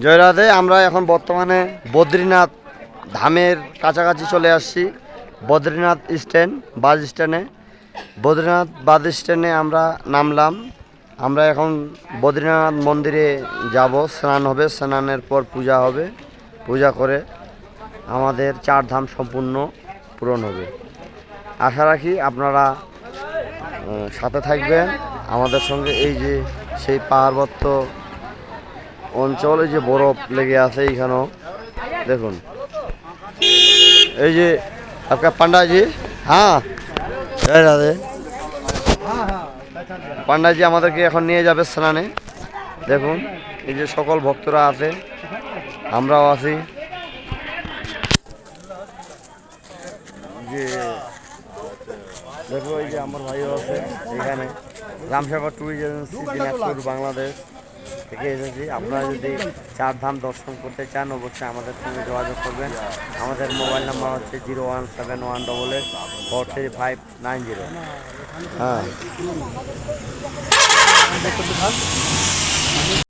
জয়রাধে আমরা এখন বর্তমানে বদ্রীনাথ ধামের কাছাকাছি চলে আসছি, বদ্রীনাথ স্ট্যান্ড, বাস স্ট্যান্ডে। বদ্রীনাথ বাস স্ট্যান্ডে আমরা নামলাম। আমরা এখন বদ্রীনাথ মন্দিরে যাব, স্নান হবে, স্নানের পর পূজা হবে। পূজা করে আমাদের চার ধাম সম্পূর্ণ পূরণ হবে। আশা রাখি আপনারা সাথে থাকবেন। আমাদের সঙ্গে এই যে সেই পাহাড়বত্ত অঞ্চলে যে বরফ লেগে আছে এইখানেও। দেখুন। এই যে আপনার পান্ডাজি? হ্যাঁ। পান্ডাজি আমাদেরকে এখন নিয়ে যাবে স্নানে। দেখুন, এই যে সকল ভক্তরা আছে, আমরাও আছি। যে, দেখো এই যে আমার ভাইও আছে এখানে। রামসাগর এজেন্সি দিনাজপুর বাংলাদেশ। থেকে এসেছি আপনারা যদি চার ধাম দর্শন করতে চান, অবশ্যই আমাদের সঙ্গে যোগাযোগ করবেন। আমাদের মোবাইল নাম্বার হচ্ছে zero one seven one double eight four three five nine zero. হ্যাঁ।